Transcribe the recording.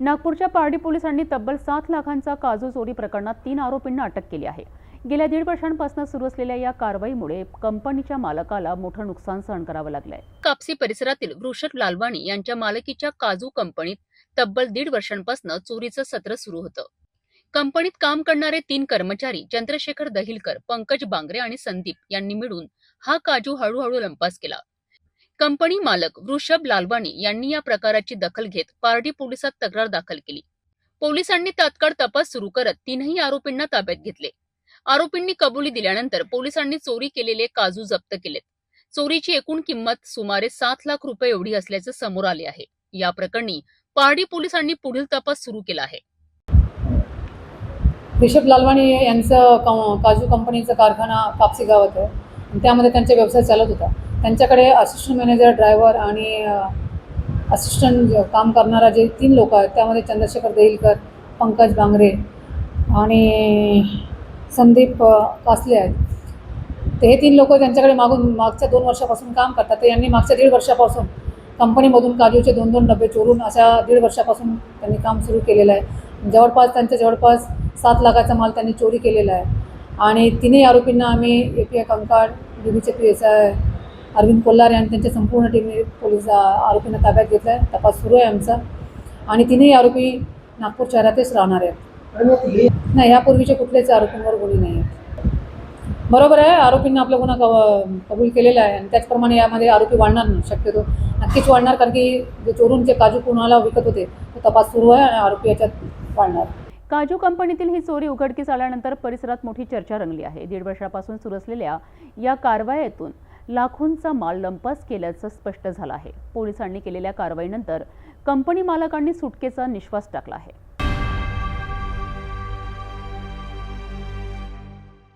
नागपूरच्या पारडी पोलिसांनी तब्बल सात लाखांचा काजू चोरी प्रकरणात तीन आरोपींना अटक केली आहे. गेल्या दीड वर्षांपासून सुरू असलेल्या या कारवाईमुळे कंपनीच्या मालकाला मोठं नुकसान सहन करावं लागलंय. कापसी परिसरातील वृषभ लालवाणी यांच्या मालकीच्या काजू कंपनीत तब्बल दीड वर्षांपासून चोरीचं सत्र सुरू होतं. कंपनीत काम करणारे तीन कर्मचारी चंद्रशेखर दहिलकर पंकज बांगरे आणि संदीप यांनी मिळून हा काजू हळूहळू लंपास केला. कंपनी मालक वृषभ लालवाणी यांनी या प्रकाराची दखल घेत पारडी पोलिसात तक्रार दाखल केली. पोलिसांनी तात्काळ तपास सुरू करत तीनही आरोपींना ताब्यात घेतले. आरोपींनी कबुली दिल्यानंतर पोलिसांनी चोरी केलेले काजू जप्त केलेत. चोरीची एकूण किंमत सुमारे सात लाख रुपये एवढी असल्याचं समोर आले आहे. या प्रकरणी पहाडी पोलिसांनी पुढील तपास सुरू केला आहे. रिषभ लालवाणी यांचं काजू कंपनीचा कारखाना कापसी गावात आहे. त्यामध्ये त्यांचा व्यवसाय चालत होता. त्यांच्याकडे असिस्टंट मॅनेजर ड्रायव्हर आणि असिस्टंट काम करणारा जे तीन लोक आहेत त्यामध्ये चंद्रशेखर देईलकर पंकज बांगरे आणि संदीप कासले आहेत. ते हे तीन लोक त्यांच्याकडे मागून मागच्या दोन वर्षापासून काम करतात. तर यांनी मागच्या दीड वर्षापासून कंपनीमधून काजूचे दोन दोन डबे चोरून अशा दीड वर्षापासून त्यांनी काम सुरू केलेलं आहे. जवळपास त्यांच्या जवळपास सात लाखाचा माल त्यांनी चोरी केलेला आहे. आणि तिन्ही आरोपींना आम्ही A P I Kankal डीबीचे P S I Arvind Kolhare आणि त्यांच्या संपूर्ण टीमने पोलीस आरोपींना ताब्यात घेतला आहे तपास सुरू आहे आमचा. आणि तिनेही आरोपी नागपूर शहरातच राहणार आहेत. नाही यापूर्वीच्या कुठल्याच आरोपींवर गुन्हे नाही आहेत बरोबर आहे आरोपींना आपला गुन्हा कव कबूल केलेला आहे. आणि त्याचप्रमाणे यामध्ये आरोपी वाढणार नाही शक्यतो. नक्कीच वाढणार कारण की जे चोरून जे काजू कुणाला विकत होते तो तपास सुरू आहे आणि आरोपी याच्यात वाढणार. काजू कंपनीतील ही चोरी उघडकीस आल्यानंतर परिसरात मोठी चर्चा रंगली आहे. दीड वर्षापासून सुरू असलेल्या या कारवायातून लाखोंचा माल लंपास केल्याचं स्पष्ट झालं आहे. पोलिसांनी केलेल्या कारवाईनंतर कंपनी मालकांनी सुटकेचा निश्वास टाकला आहे.